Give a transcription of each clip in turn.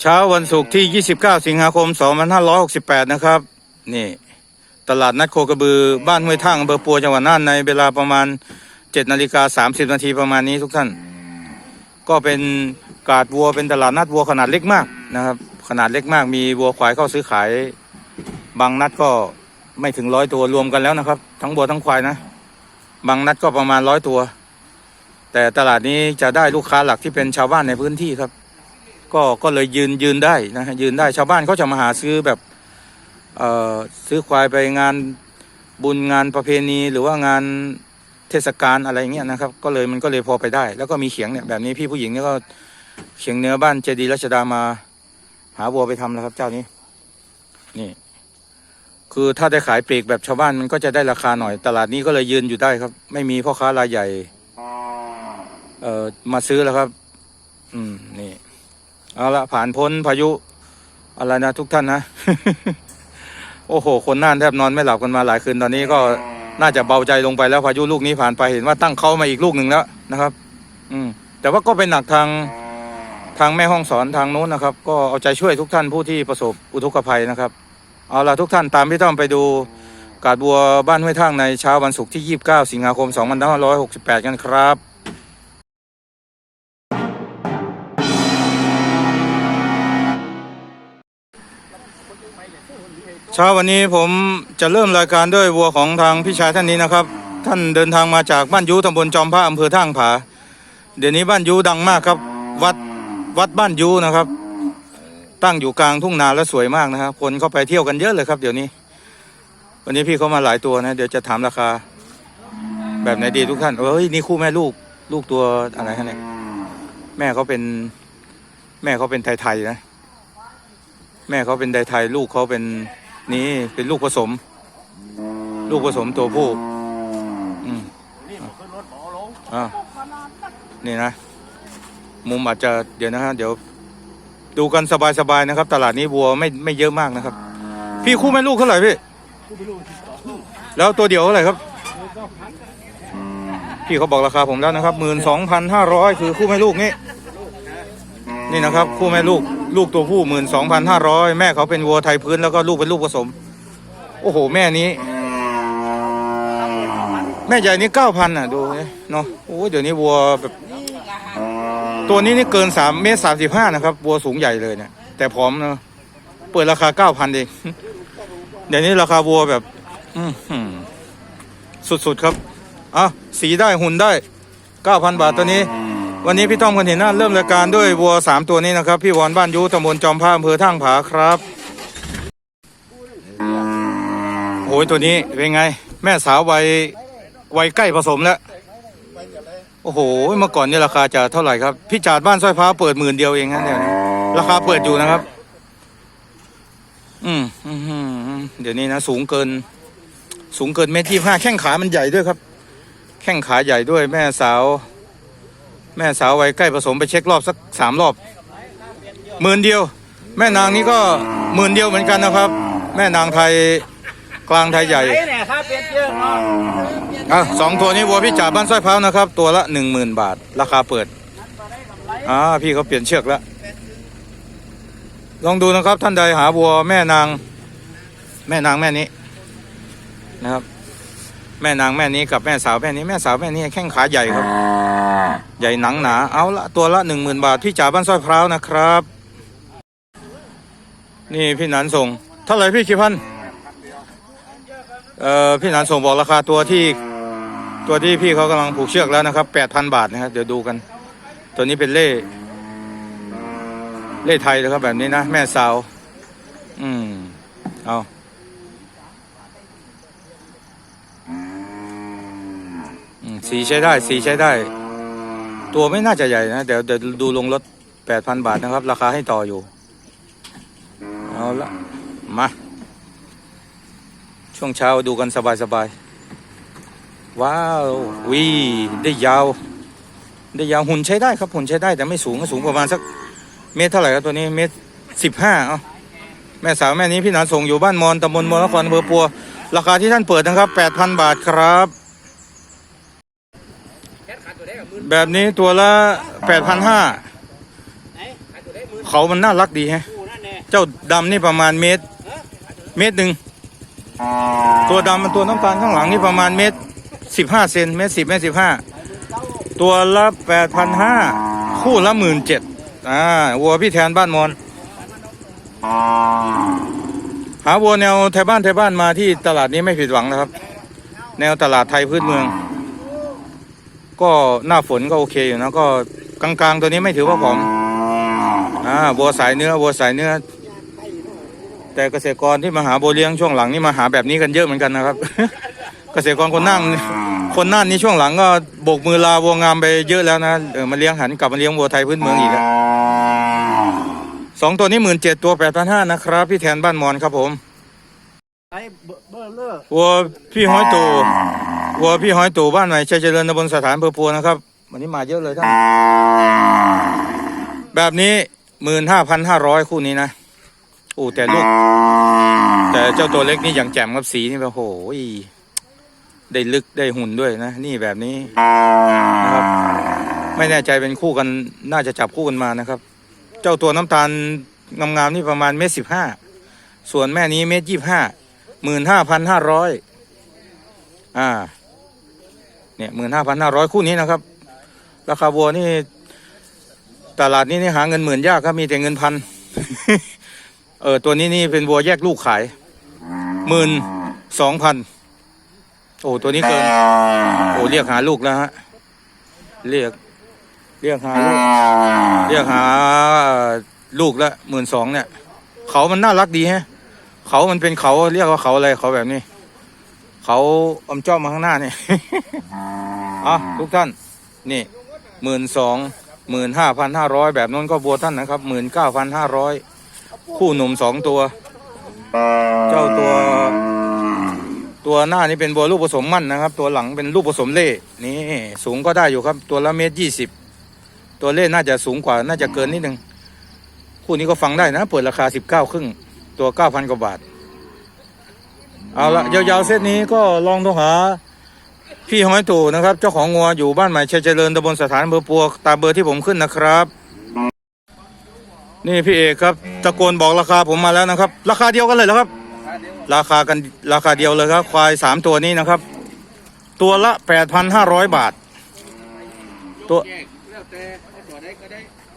เช้าวันศุกร์ที่ 29 สิงหาคม 2568 นะครับ นี่ ตลาดนัดโคกระบือ บ้านห้วยท่างอำเภอปัวจังหวัดน่านในเวลาประมาณ 7นาฬิกา30 นาทีประมาณนี้ทุกท่าน ก็เป็นกาดวัวเป็นตลาดนัดวัวขนาดเล็กมากนะครับ ขนาดเล็กมาก มีวัวควายเข้าซื้อขาย บางนัดก็ไม่ถึงร้อยตัวรวมกันแล้วนะครับ ทั้งวัวทั้งควายนะ บางนัดก็ประมาณร้อยตัว แต่ตลาดนี้จะได้ลูกค้าหลักที่เป็นชาวบ้านในพื้นที่ครับ ก็ก็เลยยืนยืนได้นะฮะยืนได้ชาวบ้านเขาจะมาหาซื้อแบบเอ่อซื้อควายไปงานบุญงานประเพณีหรือว่างานเทศกาลอะไรเงี้ยนะครับ ก็เลยมันก็เลยพอไปได้ แล้วก็มีเขียงเนี่ยแบบนี้พี่ผู้หญิงเนี่ยก็เขียงเนื้อบ้านเจดีรัชดามา หาวัวไปทำแล้วครับ เจ้านี้ นี่ คือถ้าได้ขายปลีกแบบชาวบ้านมันก็จะได้ราคาหน่อย ตลาดนี้ก็เลยยืนอยู่ได้ครับ ไม่มีพ่อค้ารายใหญ่ เอ่อมาซื้อแล้วครับ อืมนี่ เอาละผ่านพ้นพายุอะไรนะทุกท่านนะ โอ้โห คนน่านแทบนอนไม่หลับกันมาหลายคืนตอนนี้ก็น่าจะเบาใจลงไปแล้วพายุลูกนี้ผ่านไปเห็นว่าตั้งเขามาอีกลูกหนึ่งแล้วนะครับ อืม แต่ว่าก็เป็นหนักทางทางแม่ห้องสอนทางโน้นนะครับ ก็เอาใจช่วยทุกท่านผู้ที่ประสบอุทกภัยนะครับ เอาละทุกท่านตามพี่ต้อมไปดูกาดบัวบ้านห้วยท่างในเช้าวันศุกร์ที่ 29 สิงหาคม 2568 กันครับ ช้าวันนี้ผมจะเริ่มรายการด้วยวัวของทางพี่ชายท่านนี้นะครับ ท่านเดินทางมาจากบ้านยูตำบลจอมพระอำเภอท่างผา เดี๋ยวนี้บ้านยูดังมากครับ วัดวัดบ้านยูนะครับ ตั้งอยู่กลางทุ่งนาและสวยมากนะครับคนเข้าไปเที่ยวกันเยอะเลยครับ เดี๋ยวนี้ วันนี้พี่เขามาหลายตัวนะ เดี๋ยวจะถามราคา แบบไหนดีทุกท่านเอ้ยนี่คู่แม่ลูกลูกตัวอะไรคะเนี่ยแม่เขาเป็น แม่เขาเป็นไทยๆนะ แม่เขาเป็นไทยๆลูกเขาเป็น นี่เป็นลูกผสม ลูกผสมตัวผู้อืมอ่านี่นะ มุมอาจจะเดี๋ยวนะฮะเดี๋ยว ดูกันสบายๆนะครับ ตลาดนี้วัวไม่ไม่เยอะมากนะครับ พี่คู่แม่ลูกเท่าไหร่พี่แล้วตัวเดียวเท่าไหร่ครับ พี่เขาบอกราคาผมแล้วนะครับหมื่นสองพันห้าร้อยคือคู่แม่ลูกนี่ นี่นะครับ คู่แม่ลูก ลูกตัวผู้หมื่นสองพันห้าร้อยแม่เขาเป็นวัวไทยพื้นแล้วก็ลูกเป็นลูกผสม โอ้โห แม่นี้ แม่ใหญ่นี่เก้าพันอะ ดูเนาะโอ้เดี๋ยวนี้วัวแบบ ตัวนี้นี่เกินสามเมตรสามสิบห้านะครับ วัวสูงใหญ่เลยเนี่ย แต่ผอมเนาะเปิดราคาเก้าพันเองเดี๋ยวนี้ราคาวัวแบบสุดๆครับอะสีได้หุ่นได้เก้าพันบาทตัวนี้ วันนี้พี่ต้อมคนเห็นหน้าเริ่มรายการด้วยวัวสามตัวนี้นะครับ พี่วอนบ้านยุตำบลจอมพระอำเภอท่างผาครับโอ้ยตัวนี้เป็นไง แม่สาววัยวัยใกล้ผสมแล้วโอ้โหเมื่อก่อนเนี่ยราคาจะเท่าไหร่ครับ พี่จาดบ้านสร้อยฟ้าเปิดหมื่นเดียวเองนะเนี่ยราคาเปิดอยู่นะครับอืมอืมอืมอืมเดี๋ยวนี้นะสูงเกิน สูงเกินเมตรที่ห้าแข้งขามันใหญ่ด้วยครับ แข้งขาใหญ่ด้วยแม่สาว แม่สาววัยใกล้ผสมไปเช็ครอบสักสามรอบหมื่นเดียว แม่นางนี้ก็หมื่นเดียวเหมือนกันนะครับ แม่นางไทยกลางไทยใหญ่เนี่ยครับเป็นเยอะเนาะอะสองตัวนี้วัวพี่จ่าบ้านสร้อยพร้าวนะครับ ตัวละหนึ่งหมื่นบาท ราคาเปิดอ่าพี่เขาเปลี่ยนเชือกแล้วลองดูนะครับท่านใดหาวัวแม่นาง แม่นางแม่นี้นะครับ แม่นางแม่นี้กับแม่สาวแม่นี้แม่สาวแม่นี้แข้งขาใหญ่ครับ ใหญ่หนังหนาเอาละตัวละหนึ่งหมื่นบาทพี่จ่าบ้านสร้อยพร้าวนะครับ นี่พี่หนันส่งเท่าไหร่พี่คิพันธ์เอ่อพี่หนันส่งบอกราคาตัวที่ตัวที่พี่เขากำลังผูกเชือกแล้วนะครับแปดพันบาทนะครับเดี๋ยวดูกัน ตัวนี้เป็นเล่เล่ไทยนะครับแบบนี้นะ แม่สาว อืมเอาอืม สีใช้ได้ สีใช้ได้ ตัวไม่น่าจะใหญ่นะ เดี๋ยวเดี๋ยวดูลงรถแปดพันบาทนะครับ ราคาให้ต่ออยู่ เอาละมา ช่วงเช้าดูกันสบายๆว้าววีได้ยาว ได้ยาวหุ่นใช้ได้ครับหุ่นใช้ได้แต่ไม่สูงก็สูงประมาณสักเมตรเท่าไหร่ครับตัวนี้เมตรสิบห้าเอาแม่สาวแม่นี้พี่หนานส่งอยู่บ้านมอนตำบลมอลนครอำเภอปัว ราคาที่ท่านเปิดนะครับแปดพันบาทครับ แบบนี้ตัวละแปดพันห้าไหนเขามันน่ารักดีแฮะกูนั่นแน่เจ้าดำนี่ประมาณเมตร เมตรหนึ่ง ตัวดำมันตัวน้ำตาลข้างหลังนี่ประมาณเมตรสิบห้าเซนเมตรสิบเมตรสิบห้าตัวละแปดพันห้าคู่ละหมื่นเจ็ดอ่าวัวพี่แทนบ้านมอนหาวัวแนวไทยบ้านไทยบ้านมาที่ตลาดนี้ไม่ผิดหวังนะครับ แนวตลาดไทยพื้นเมือง ก็หน้าฝนก็โอเคอยู่นะก็กลางๆ ตัวนี้ไม่ถือว่าผอมอ่าวัวสายเนื้อวัวสายเนื้อ แต่เกษตรกรที่มาหาโบวเลี้ยงช่วงหลังนี่มาหาแบบนี้กันเยอะเหมือนกันนะครับ เกษตรกรคนนั่งคนนั่นนี่ช่วงหลังก็โบกมือลาวัวงามไปเยอะแล้วนะเออมาเลี้ยงหันกลับมาเลี้ยงวัวไทยพื้นเมืองอีกแล้วสองตัวนี้หมื่นเจ็ดตัวแปดพันห้านะครับ พี่แทนบ้านมอนครับผมไอ้เบเบอร์เลอร์วัวพี่ห้อยตู่วั วพี่ห้อยตู่บ้านใหม่ชัยเจริญตำบลสถานเภอปัวนะครับ วันนี้มาเยอะเลยท่านแบบนี้หมื่นห้าพันห้าร้อยคู่นี้นะโอ้แต่ลูก แต่เจ้าตัวเล็กนี่อย่างแจ่มครับสีนี่แบบโอ้โหได้ลึกได้หุ่นด้วยนะ นี่แบบนี้นะครับ ไม่แน่ใจเป็นคู่กันน่าจะจับคู่กันมานะครับ เจ้าตัวน้ำตาลงามๆนี่ประมาณเมตรสิบห้าส่วนแม่นี้เมตรยี่ห้าหมื่นห้าพันห้าร้อยอ่า เนี่ยหมื่นห้าพันห้าร้อยคู่นี้นะครับ ราคาวัวนี่ตลาดนี้นี่หาเงินหมื่นยากครับมีแต่เงินพันเออตัวนี้นี่เป็นวัวแยกลูกขายหมื่นสองพันโอ้ตัวนี้เกินโอ้เรียกหาลูกแล้วฮะเรียก เรียกหาลูกเรียกหาเอ่อลูกละหมื่นสองเนี่ย เขามันน่ารักดีฮะเขามันเป็นเขาเรียกว่าเขาอะไรเขาแบบนี้ เขาอมจ้อมมาข้างหน้าเนี่ยอะทุกท่านนี่หมื่นสองหมื่นห้าพันห้าร้อยแบบนั้นก็บัวท่านนะครับหมื่นเก้าพันห้าร้อยคู่หนุ่มสองตัว เจ้าตัว ตัวหน้านี่เป็นบัวลูกผสมมั่นนะครับ ตัวหลังเป็นลูกผสมเล่นี่สูงก็ได้อยู่ครับ ตัวละเมตรยี่สิบตัวเล่น่าจะสูงกว่าน่าจะเกินนิดนึงคู่นี้ก็ฟังได้นะ เปิดราคาสิบเก้าครึ่งตัวเก้าพันกว่าบาท เอาละยาวๆเส้นนี้ก็ลองโทรหา พี่ห้อยตู่นะครับ เจ้าของงัวอยู่บ้านใหม่ชัยเจริญตำบลสถานอำเบอร์ปัวตามเบอร์ที่ผมขึ้นนะครับ นี่พี่เอกครับตะโกนบอกราคาผมมาแล้วนะครับ ราคาเดียวกันเลยเหรอครับ ราคากันราคาเดียวเลยครับ ควายสามตัวนี้นะครับ ตัวละแปดพันห้าร้อยบาท ตัว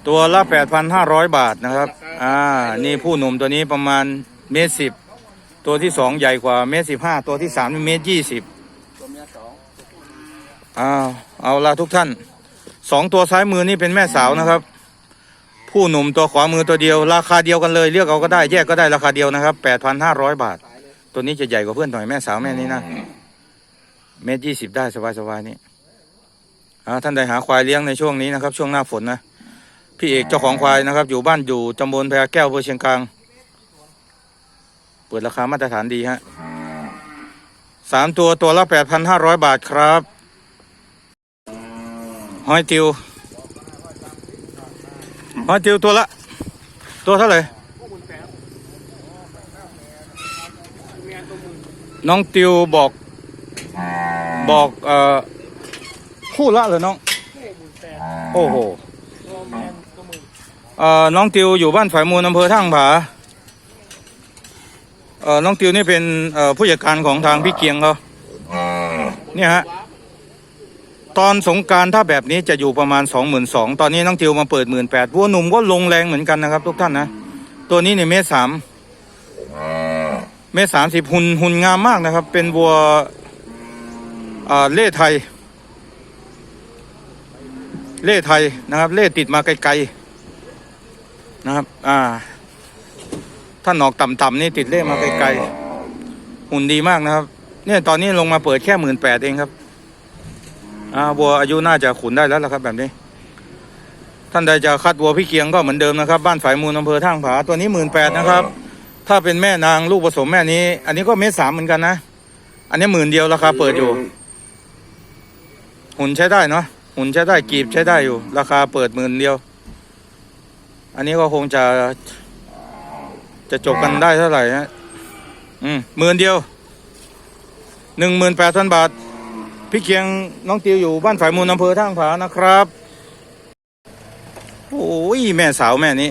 ตัวละแปดพันห้าร้อยบาทนะครับ อ่า นี่ผู้หนุ่มตัวนี้ประมาณเมตรสิบ ตัวที่สองใหญ่กว่าเมตรสิบห้าตัวที่สามเมตรยี่สิบเมียสองอ้าวเอาละทุกท่านสองตัวซ้ายมือนี่เป็นแม่สาวนะครับ ผู้หนุ่มตัวขวามือตัวเดียว ราคาเดียวกันเลยเลือกเอาก็ได้แยกก็ได้ราคาเดียวนะครับแปดพันห้าร้อยบาท ตัวนี้จะใหญ่กว่าเพื่อนหน่อยแม่สาวแม่นี้นะเมตรยี่สิบได้สบายๆนี่อ่าท่านใดหาควายเลี้ยงในช่วงนี้นะครับ ช่วงหน้าฝนนะพี่เอกเจ้าของควายนะครับ อยู่บ้านอยู่ตำบลแพรแก้วอำเภอเชียงกลาง ปิดราคามาตรฐานดีฮะสามตัวตัวละแปดพันห้าร้อยบาทครับหอยติวหอยติวตัวละ ตัวเท่าไหร่น้องติวบอก บอกเอ่อคู่ละเหรอน้อง โอ้โหเอ่อน้องติวอยู่บ้านฝ่ายมูลอำเภอท่างผา เอ่อน้องติวนี่เป็นเอ่อผู้จัดการของทางพี่เกียงเขาเนี่ยฮะตอนสงกรารถ้าแบบนี้จะอยู่ประมาณสองหมื่นสองตอนนี้น้องติวมาเปิดหมื่นแปดวัวหนุ่มก็ลงแรงเหมือนกันนะครับ ทุกท่านนะ ตัวนี้เนี่ยเมตรสามเมตรสามสิบหุ่นหุ่นงามมากนะครับ เป็นวัวเอ่อเล่ไทย เล่ไทยนะครับ เล่ติดมาไกลๆนะครับ อ่า ถ้าหนอกต่ำๆนี่ติดเล่มาไกลๆหุ่นดีมากนะครับ เนี่ยตอนนี้ลงมาเปิดแค่หมื่นแปดเองครับอ่าวัวอายุน่าจะขุนได้แล้วล่ะครับ แบบนี้ ท่านใดจะคัดวัวพี่เคียงก็เหมือนเดิมนะครับ บ้านฝ่ายมูลอำเภอท่างผาตัวนี้หมื่นแปดนะครับ ถ้าเป็นแม่นางลูกผสมแม่นี้ อันนี้ก็เมตรสามเหมือนกันนะอันนี้หมื่นเดียวราคาเปิดอยู่ หุ่นใช้ได้เนาะหุ่นใช้ได้กีบใช้ได้อยู่ ราคาเปิดหมื่นเดียว อันนี้ก็คงจะ จะจบกันได้เท่าไหร่ฮะอืมหมื่นเดียวหนึ่งหมื่นแปดพันบาท พี่เคียงน้องติวอยู่บ้านฝ่ายมูลอำเภอท่างผานะครับ โอ้ยแม่สาวแม่นี้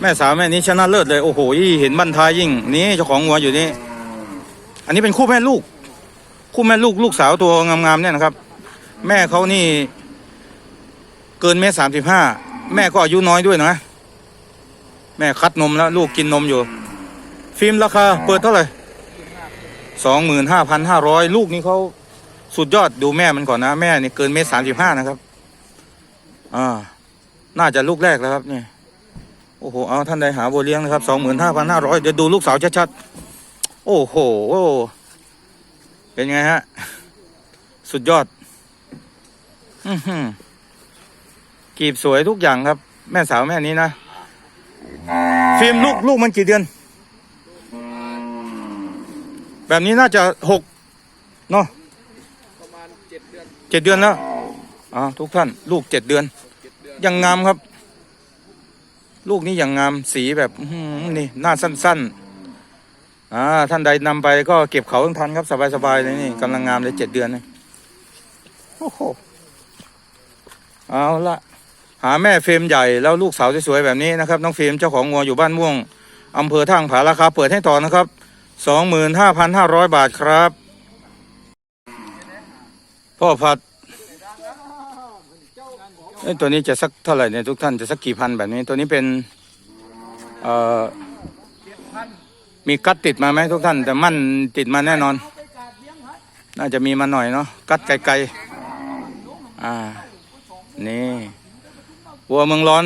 แม่สาวแม่นี้ชนะเลิศเลย โอ้โหเห็นบันทายยิ่ง นี่เจ้าของงัวอยู่นี่ อันนี้เป็นคู่แม่ลูก คู่แม่ลูกลูกสาวตัวงามๆเนี่ยนะครับ แม่เขานี่ เกินเมตรสามสิบห้าแม่ก็อายุน้อยด้วยนะ แม่คัดนมแล้วลูกกินนมอยู่ ฟิล์มราคาเปิดเท่าไหร่สองหมื่นห้าพันห้าร้อยลูกนี้เขาสุดยอดดูแม่มันก่อนนะแม่นี่เกินเมตรสามสิบห้านะครับ อ่า น่าจะลูกแรกแล้วครับนี่โอ้โหเอาท่านใดหาบัวเลี้ยงนะครับสองหมื่นห้าพันห้าร้อยเดี๋ยวดูลูกสาวชัดๆโอ้โหเป็นไงฮะ สุดยอดอือหือกีบสวยทุกอย่างครับ แม่สาวแม่นี้นะ ฟิล์มลูกลูกมันกี่เดือน แบบนี้น่าจะหกเนาะประมาณเจ็ดเดือนเจ็ดเดือนแล้วอ่าทุกท่าน ลูกเจ็ดเดือน ยังงามครับ ลูกนี้ยังงามสีแบบนี่หน้าสั้นๆอ่าท่านใดนำไปก็เก็บเขาทั้งทันครับสบายๆเลยนี่กำลังงามเลยเจ็ดเดือนนี่โอ้โหเอาละ หาแม่เฟรมใหญ่แล้วลูกสาวสวยๆแบบนี้นะครับน้องเฟรมเจ้าของงัวอยู่บ้านม่วงอำเภอท่างผาราคาเปิดให้ต่อนะครับสองหมื่นห้าพันห้าร้อยบาทครับ พ่อพัดเอ้ตัวนี้จะสักเท่าไหร่เนี่ยทุกท่านจะสักกี่พันแบบนี้ตัวนี้เป็นเอ่อมีกัดติดมาไหมทุกท่าน แต่มั่นติดมาแน่นอน น่าจะมีมาหน่อยเนาะกัดไกลๆอ่านี่ บัวเมืองร้อน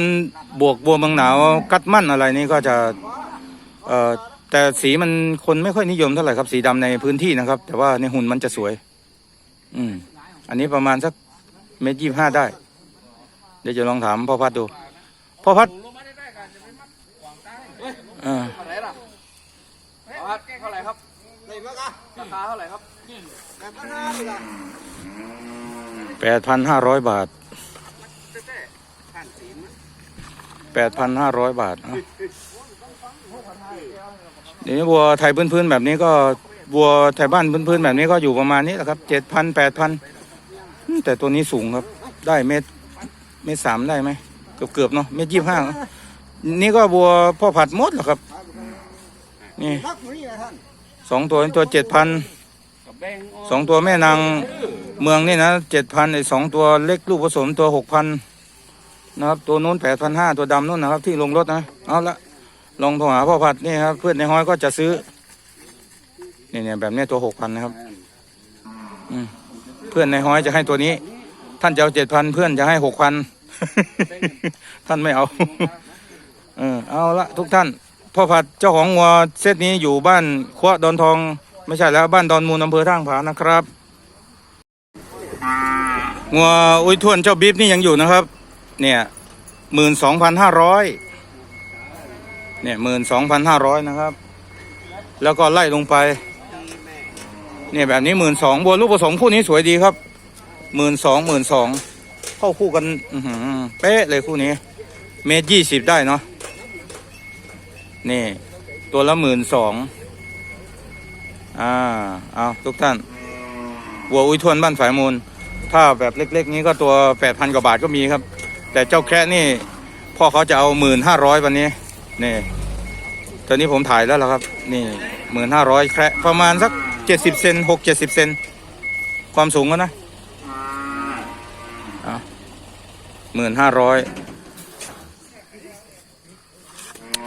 บวกบัวเมืองหนาวกัดมั่นอะไรนี่ก็จะเอ่อแต่สีมันคนไม่ค่อยนิยมเท่าไหร่ครับ สีดำในพื้นที่นะครับ แต่ว่าในหุ่นมันจะสวย อืม อันนี้ประมาณสักเมตรยี่ห้าได้ เดี๋ยวจะลองถามพ่อพัดดูพ่อพัดลงมาได้ได้กันจะไม่มัดขวางใต้เฮ้ยเออเท่าไหร่ล่ะเอาครับเท่าไหร่ครับไหนมากอะราคาเท่าไหร่ครับแบบพันห้าดีละแปดพันห้าร้อยบาท เต้ๆผ่านสีมัน แปดพันห้าร้อยบาทเอ้าเดี๋ยวนี้วัวไทยพื้นๆแบบนี้ก็วัวไทยบ้านพื้นๆแบบนี้ก็อยู่ประมาณนี้แหละครับเจ็ดพันแปดพันแต่ตัวนี้สูงครับ ได้เมตรเมตรสามได้ไหมเกือบเกือบๆเนาะเมตรยี่ห้านี่ก็วัวพ่อผัดมดเหรอครับ นี่สองตัวตัวเจ็ดพันสองตัวแม่นางเมืองนี่นะเจ็ดพันไอสองตัวเล็กลูกผสมตัวหกพัน นะครับ ตัวนู้นแปดพันห้าตัวดำนู้นนะครับ ที่ลงรถนะเอาละลองโทรหาพ่อพัดนี่ครับเพื่อนในห้อยก็จะซื้อนี่เนี่ยแบบนี้ตัวหกพันนะครับเพื่อนในห้อยจะให้ตัวนี้ ท่านจะเอาเจ็ดพันเพื่อนจะให้หกพันท่านไม่เอาเออเอาละทุกท่านพ่อพัดเจ้าของงัวเซตนี้อยู่บ้านควดอนทอง ไม่ใช่แล้วบ้านดอนมูลอำเภอท่างผานะครับงัวอุ้ยทวนเจ้าบิ๊บนี่ยังอยู่นะครับ เนี่ยหมื่นสองพันห้าร้อยเนี่ยหมื่นสองพันห้าร้อยนะครับ แล้วก็ไล่ลงไป เนี่ยแบบนี้หมื่นสองบัวลูกผสมคู่นี้สวยดีครับหมื่นสองหมื่นสองเข้าคู่กันอืเป๊ะเลยคู่นี้ เมตรยี่สิบได้เนาะนี่ ตัวละหมื่นสองอ่าเอาทุกท่านวัวอุ้ยทวนบ้านฝายมูล ถ้าแบบเล็ก ๆ นี้ก็ตัวแปดพันกว่าบาทก็มีครับ แต่เจ้าแคะนี่พ่อเขาจะเอาหมื่นห้าร้อยวันนี้นี่ตอนนี้ผมถ่ายแล้วละครับ นี่หมื่นห้าร้อยแคะประมาณสักเจ็ดสิบเซนหกเจ็ดสิบเซนความสูงก็นะหมื่นห้าร้อย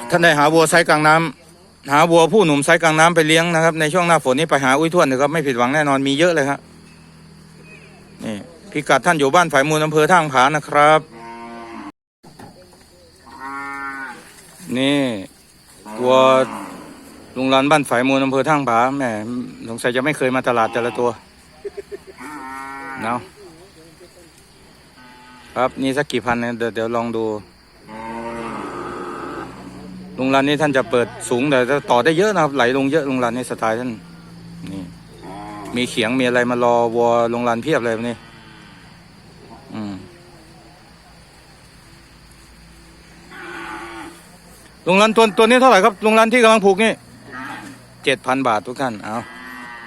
ท่านได้หาวัวไซกลางน้ำหาวัวผู้หนุ่มไซกลางน้ำไปเลี้ยงนะครับ ในช่วงหน้าฝนนี้ไปหาอุ้ยทวนนะครับไม่ผิดหวังแน่นอนมีเยอะเลยครับนี่พิกัดท่านอยู่บ้านฝ่ายมูลอำเภอท่างผานะครับ นี่ตัวลุงรันบ้านฝ่ายมูลอำเภอท่างผาแหมสงสัยจะไม่เคยมาตลาดแต่ละตัวเนาะครับนี่สักกี่พันเนี่ยเดี๋ยวเดี๋ยวลองดู ลุงรันนี่ท่านจะเปิดสูงแต่จะต่อได้เยอะนะครับ ไหลลงเยอะลุงรันนี่สไตล์ท่านนี่มีเขียงมีอะไรมารอวัวลุงรันเพียบเลยวันนี่อืม ลุงรันตัวตัวนี้เท่าไหร่ครับลุงรันที่กำลังผูกนี่เจ็ดพันบาททุกท่านเอา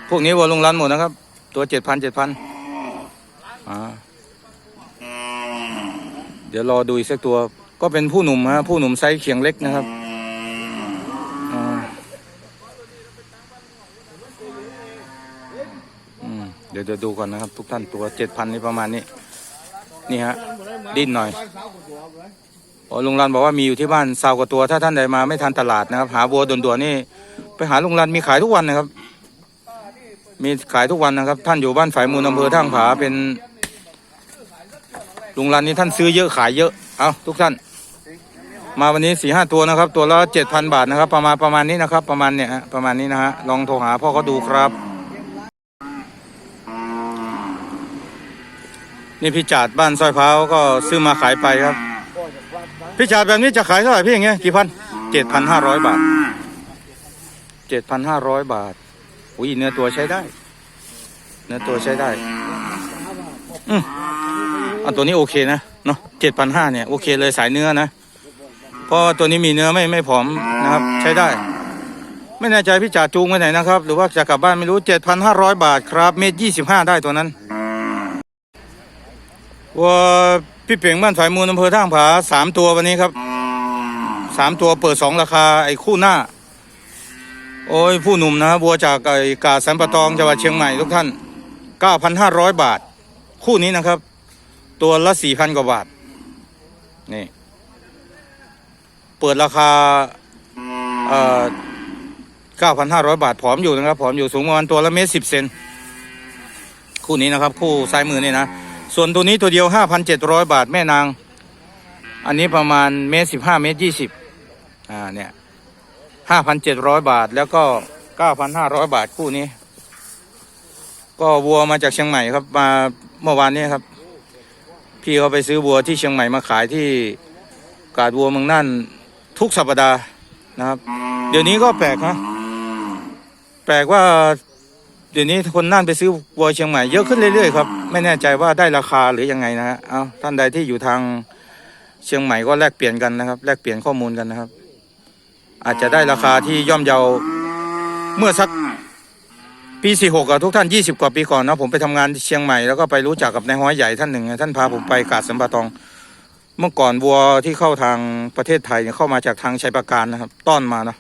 พวกนี้วัวลุงรันหมดนะครับ ตัวเจ็ดพันเจ็ดพันอ่าเดี๋ยวรอดูอีกสักตัวก็เป็นผู้หนุ่มฮะผู้หนุ่มไซส์เขียงเล็กนะครับเดี๋ยวจะดูก่อนนะครับ ทุกท่านตัวเจ็ดพันนี่ประมาณนี้ นี่ฮะ ดิ้นหน่อย ลุงรันบอกว่ามีอยู่ที่บ้านซาวกว่าตัวถ้าท่านใดมาไม่ทันตลาดนะครับ หาวัวด่วนๆนี่ไปหาลุงรันมีขายทุกวันนะครับ มีขายทุกวันนะครับ ท่านอยู่บ้านฝ่ายมูลอำเภอท่างผาเป็นลุงรันนี่ท่านซื้อเยอะขายเยอะเอาทุกท่าน มาวันนี้สี่ห้าตัวนะครับ ตัวละเจ็ดพันบาทนะครับ ประมาณประมาณนี้นะครับ ประมาณเนี่ยประมาณนี้นะฮะลองโทรหาพ่อเขาดูครับนี่พี่จาดบ้านซอยเพ้าก็ซื้อมาขายไปครับ พี่จาดแบบนี้จะขายเท่าไหร่พี่อย่างเงี้ยกี่พันเจ็ดพันห้าร้อยบาทเจ็ดพันห้าร้อยบาทอุ้ยเนื้อตัวใช้ได้ เนื้อตัวใช้ได้อืมอันตัวนี้โอเคนะเนาะเจ็ดพันห้าเนี่ยโอเคเลยสายเนื้อนะเพราะตัวนี้มีเนื้อไม่ไม่ผอมนะครับ ใช้ได้ ไม่แน่ใจพี่จ่าจูงไปไหนนะครับ หรือว่าจะกลับบ้านไม่รู้เจ็ดพันห้าร้อยบาทครับ เมตรยี่สิบห้าได้ตัวนั้นวัว พี่เป่งบ้านฝ่ายมูลอำเภอท่างผาสามตัววันนี้ครับสามตัวเปิดสองราคาไอ้คู่หน้า โอ้ยผู้หนุ่มนะวัวจากไอ้กาดสันปะตองจังหวัดเชียงใหม่ทุกท่านเก้าพันห้าร้อยบาท คู่นี้นะครับ ตัวละสี่พันกว่าบาท นี่ เปิดราคาเอ่อเก้าพันห้าร้อยบาทผอมอยู่นะครับผอมอยู่สูงประมาณตัวละเมตรสิบเซนคู่นี้นะครับ คู่ซ้ายมือนี่นะ ส่วนตัวนี้ตัวเดียวห้าพันเจ็ดร้อยบาทแม่นาง อันนี้ประมาณเมตรสิบห้าเมตรยี่สิบอ่าเนี่ยห้าพันเจ็ดร้อยบาทแล้วก็เก้าพันห้าร้อยบาทคู่นี้ ก็วัวมาจากเชียงใหม่ครับมาเมื่อวานนี้ครับ พี่เขาไปซื้อวัวที่เชียงใหม่มาขายที่กาดวัวเมืองน่านทุกสัปดาห์นะครับ เดี๋ยวนี้ก็แปลกนะแปลกว่า เดี๋ยวนี้คนน่านไปซื้อวัวเชียงใหม่เยอะขึ้นเรื่อยๆครับไม่แน่ใจว่าได้ราคาหรือยังไงนะฮะเอาท่านใดที่อยู่ทางเชียงใหม่ก็แลกเปลี่ยนกันนะครับ แลกเปลี่ยนข้อมูลกันนะครับ อาจจะได้ราคาที่ย่อมเยาเมื่อสักปีสี่หกทุกท่านยี่สิบกว่าปีก่อนนะผมไปทำงานที่เชียงใหม่แล้วก็ไปรู้จักกับนายห้อยใหญ่ท่านหนึ่งท่านพาผมไปกาดสัมปะตอง เมื่อก่อนวัวที่เข้าทางประเทศไทยเนี่ยเข้ามาจากทางชัยประการนะครับ ต้อนมานะ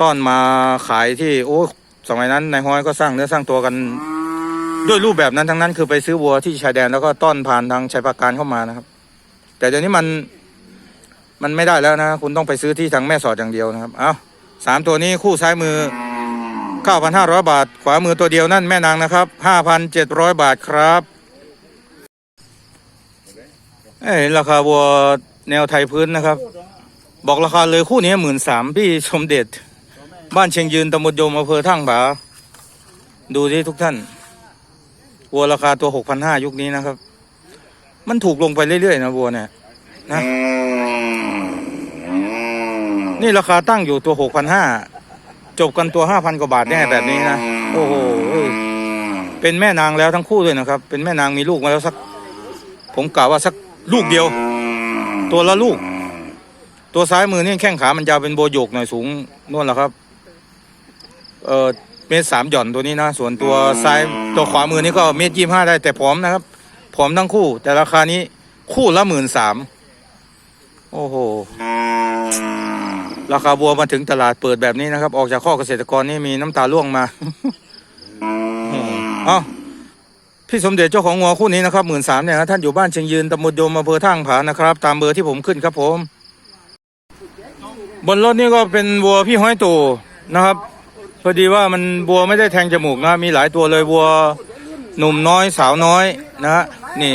ต้อนมาขายที่โอ้ สมัยนั้นนายห้อยก็สร้างเนื้อสร้างตัวกันด้วยรูปแบบนั้นทั้งนั้นคือไปซื้อวัวที่ชายแดนแล้วก็ต้อนผ่านทางชัยประการเข้ามานะครับ แต่เดี๋ยวนี้มันมันไม่ได้แล้วนะ คุณต้องไปซื้อที่ทางแม่สอดอย่างเดียวนะครับ เอาสามตัวนี้คู่ซ้ายมือ9,500บาท ขวามือตัวเดียวนั่นแม่นางนะครับ5,700บาทครับเอ้ราคาวัวแนวไทยพื้นนะครับ บอกราคาเลยคู่นี้หมื่นสามพี่สมเด็จ บ้านเชียงยืนตำบลโยมอำเภอท่างบาดูที่ทุกท่านวัวราคาตัว6,500ยุคนี้นะครับ มันถูกลงไปเรื่อยๆนะวัวเนี่ยนะนี่ราคาตั้งอยู่ตัว6,500จบกันตัวห้าพันกว่าบาทแน่แบบนี้นะโอ้โหเป็นแม่นางแล้วทั้งคู่ด้วยนะครับ เป็นแม่นางมีลูกมาแล้วสัก ผมกล่าวว่าสักลูกเดียว ตัวละลูก ตัวซ้ายมือนี่แข้งขามันยาวเป็นโบโยกหน่อยสูงนู่นแหละครับ เออเมตรสามหย่อนตัวนี้นะ ส่วนตัวซ้ายตัวขวามือนี่ก็เมตรยี่ห้าได้แต่ผอมนะครับผอมทั้งคู่ แต่ราคานี้คู่ละหมื่นสามโอ้โห ราคาวัวมาถึงตลาดเปิดแบบนี้นะครับ ออกจากข้อเกษตรกรนี่มีน้ำตาล่วงมาเอ้าพี่สมเด็จเจ้าของงัวคู่นี้นะครับหมื่นสามเนี่ยนะท่านอยู่บ้านเชียงยืนตำบลโยมอำเภอท่างผานะครับ ตามเบอร์ที่ผมขึ้นครับผม บนรถนี่ก็เป็นวัวพี่ห้อยตู่นะครับ พอดีว่ามันวัวไม่ได้แทงจมูกนะ มีหลายตัวเลยวัวหนุ่มน้อยสาวน้อยนะฮะนี่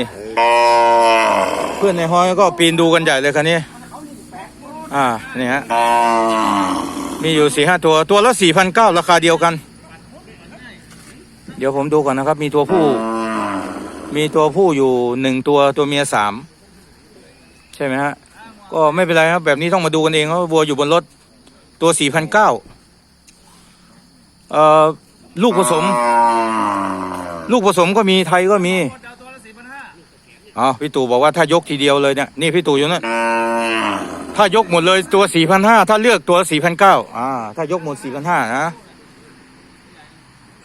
เพื่อนในห้อยก็ปีนดูกันใหญ่เลยคันนี้ อ่านี่ฮะมีอยู่สี่ห้าตัวตัวละสี่พันเก้าราคาเดียวกัน เดี๋ยวผมดูก่อนนะครับ มีตัวผู้ มีตัวผู้อยู่หนึ่งตัวตัวเมียสามใช่ไหมฮะก็ไม่เป็นไรครับ แบบนี้ต้องมาดูกันเองว่าวัวอยู่บนรถตัวสี่พันเก้า ลูกผสม ลูกผสมก็มีไทยก็มีอ๋อพี่ตู่บอกว่าถ้ายกทีเดียวเลยเนี่ยนี่พี่ตู่อยู่นั่นถ้ายกหมดเลยตัวสี่พันห้าถ้าเลือกตัวสี่พันเก้าอ่าถ้ายกหมดสี่พันห้านะ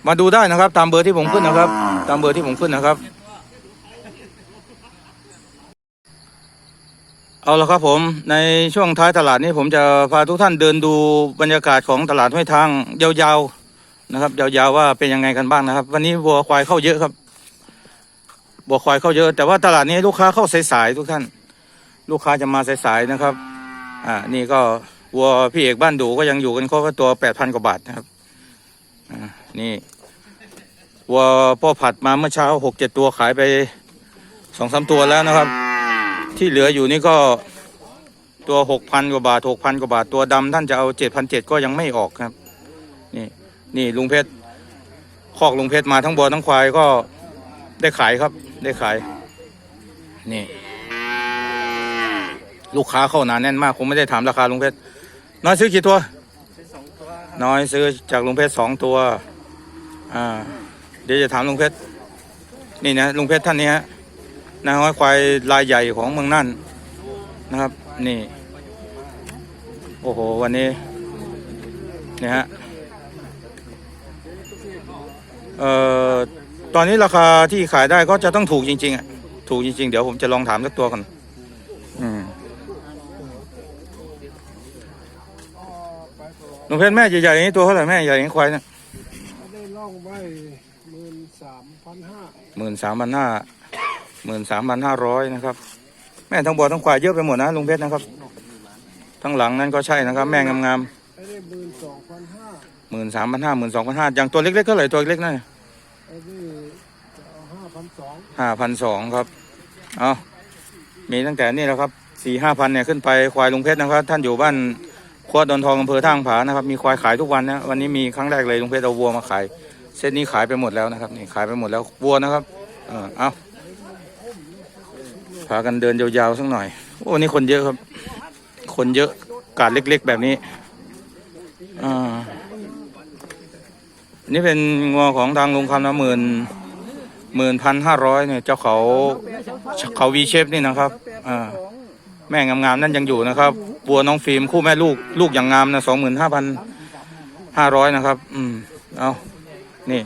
มาดูได้นะครับ ตามเบอร์ที่ผมขึ้นนะครับ ตามเบอร์ที่ผมขึ้นนะครับ เอาละครับผมในช่วงท้ายตลาดนี้ผมจะพาทุกท่านเดินดูบรรยากาศของตลาดห้วยทางยาวๆ นะครับ ยาวๆว่าเป็นยังไงกันบ้างนะครับ วันนี้วัวควายเข้าเยอะครับวัวควายเข้าเยอะ แต่ว่าตลาดนี้ลูกค้าเข้าสายๆทุกท่าน ลูกค้าจะมาสายๆนะครับ อ่า นี่ก็วัวพี่เอกบ้านดูก็ยังอยู่กันครบตัวแปดพันกว่าบาทนะครับอ่านี่วัวพ่อผัดมาเมื่อเช้าหกเจ็ดตัวขายไปสองสามตัวแล้วนะครับ ที่เหลืออยู่นี่ก็ตัวหกพันกว่าบาทหกพันกว่าบาทตัวดำท่านจะเอาเจ็ดพันเจ็ดก็ยังไม่ออกครับ นี่ นี่ลุงเพชรคอกลุงเพชรมาทั้งบัวทั้งควายก็ได้ขายครับ ได้ขาย นี่ ลูกค้าเข้าหนาแน่นมากคงไม่ได้ถามราคาลุงเพชรน้อยซื้อกี่ตัวน้อยซื้อจากลุงเพชรสองตัว อ่า เดี๋ยวจะถามลุงเพชรนี่นะลุงเพชรท่านนี้ฮะนางห้อยควายลายใหญ่ของเมืองน่านนะครับ นี่ โอ้โห วันนี้เนี่ยฮะ เอ่อตอนนี้ราคาที่ขายได้ก็จะต้องถูกจริง ๆอะถูกจริง ๆ เดี๋ยวผมจะลองถามสักตัวก่อนอืมหนุ่มเพชรแม่ใหญ่ๆอย่นี้ตัวเท่าไหร่แม่ใหญ่ย่างนี้ควายเนี่ยได้ล่องไว้หมื่นสามพันห้าหมื่นสามพันห้าหมื่นสามพันห้าร้อยนะครับ แม่ทั้งบัวทั้งควายเยอะไปหมดนะลุงเพชรนะครับทั้งหลังนั้นก็ใช่นะครับ แม่งามๆได้หมื่นสองพันห้า หมื่นสามพันห้าหมื่นสองพันห้าอย่างตัวเล็กๆเท่าไหร่ตัวเล็กๆนั่นไอ้นี่จะเอาห้าพันสองห้าพันสองครับเอามีตั้งแต่นี่แหละครับสี่ห้าพันเนี่ยขึ้นไปควายลุงเพชรนะครับ ท่านอยู่บ้านครัวดอนทองอำเภอท่างผานะครับ มีควายขายทุกวันนะวันนี้มีครั้งแรกเลยลุงเพชรเอาวัวมาขาย เส้นนี้ขายไปหมดแล้วนะครับนี่ขายไปหมดแล้ววัวนะครับเออเอาพากันเดินยาวๆสักหน่อยโอ้นี่คนเยอะครับ คนเยอะกาดเล็ก ๆ แบบนี้ อ่า นี่เป็นงัวของทางลุงคำนะหมื่นหมื่นพันห้าร้อยเนี่ยเจ้าเขาเขาวีเชฟนี่นะครับอ่าแม่งามๆนั่นยังอยู่นะครับบัวน้องฟิล์มคู่แม่ลูกลูกอย่างงามนะสองหมื่นห้าพันห้าร้อยนะครับ อืมเอานี่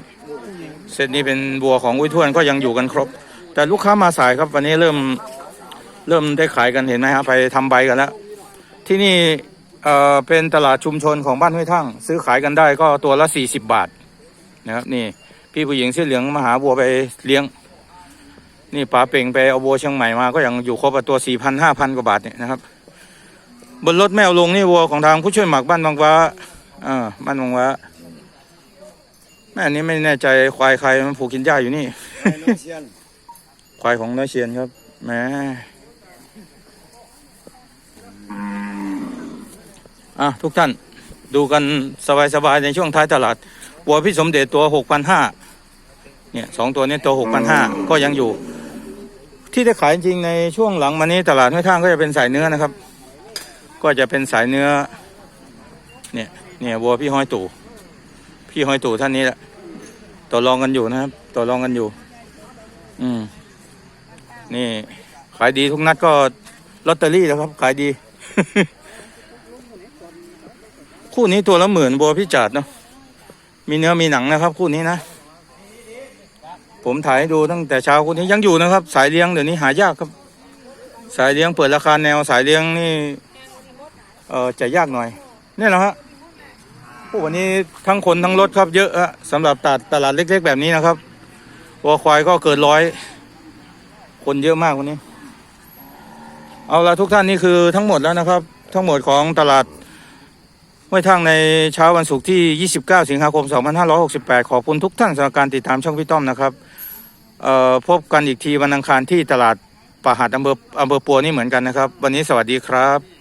เซตนี้เป็นบัวของอุ้ยทวนก็ยังอยู่กันครบ แต่ลูกค้ามาสายครับวันนี้เริ่มเริ่มได้ขายกันเห็นไหมครับไปทำใบกันแล้วที่นี่เอ่อเป็นตลาดชุมชนของบ้านห้วยทั่งซื้อขายกันได้ก็ตัวละสี่สิบบาท นะครับ นี่ พี่ผู้หญิงเสื้อเหลืองมาหาบัวไปเลี้ยง นี่ป๋าเป่งไปเอาวัวเชียงใหม่มาก็ยังอยู่ครบอะตัวสี่พันห้าพันกว่าบาทเนี่ยนะครับ บนรถแมวลงนี่วัวของทางผู้ช่วยหมักบ้านบางว้าอ่าบ้านบางว้าแม่นนี้ไม่แน่ใจควายใครมันผูกกินหญ้าอยู่นี่ ควายของน้อยเชียนครับแหมอะทุกท่านดูกันสบายๆในช่วงท้ายตลาด วัวพี่สมเด็จตัวหกพันห้าเนี่ยสองตัวนี้ตัวหกพันห้าก็ยังอยู่ ที่ได้ขายจริงในช่วงหลังมานี้ตลาดห้วยท่างก็จะเป็นสายเนื้อนะครับ ก็จะเป็นสายเนื้อ เนี่ยเนี่ยวัวพี่ห้อยตู่พี่ห้อยตู่ท่านนี้แหละต่อรองกันอยู่นะครับต่อรองกันอยู่ อืม นี่ ขายดีทุกนัดก็ลอตเตอรี่แล้วครับ ขายดี คู่นี้ตัวละหมื่นบัวพี่จัดเนาะ มีเนื้อมีหนังนะครับ คู่นี้นะ ผมถ่ายให้ดูตั้งแต่เช้าคู่นี้ยังอยู่นะครับ สายเลี้ยงเดี๋ยวนี้หายากครับ สายเลี้ยงเปิดราคาแนวสายเลี้ยงนี่เออจะยากหน่อยเนี่ยนะฮะโอ้วันนี้ทั้งคนทั้งรถครับเยอะฮะสำหรับตลาดตลาดเล็ก ๆ แบบนี้นะครับวัวควายก็เกินร้อย คนเยอะมากวันนี้ เอาละทุกท่านนี่คือทั้งหมดแล้วนะครับ ทั้งหมดของตลาด ห้วยทางในเช้าวันศุกร์ที่ 29 สิงหาคม 2568 ขอบคุณทุกท่านสำหรับการติดตามช่องพี่ต้อมนะครับเอ่อพบกันอีกทีวันอังคารที่ตลาดป่าหาดอำเภออำเภอปัวนี่เหมือนกันนะครับ วันนี้สวัสดีครับ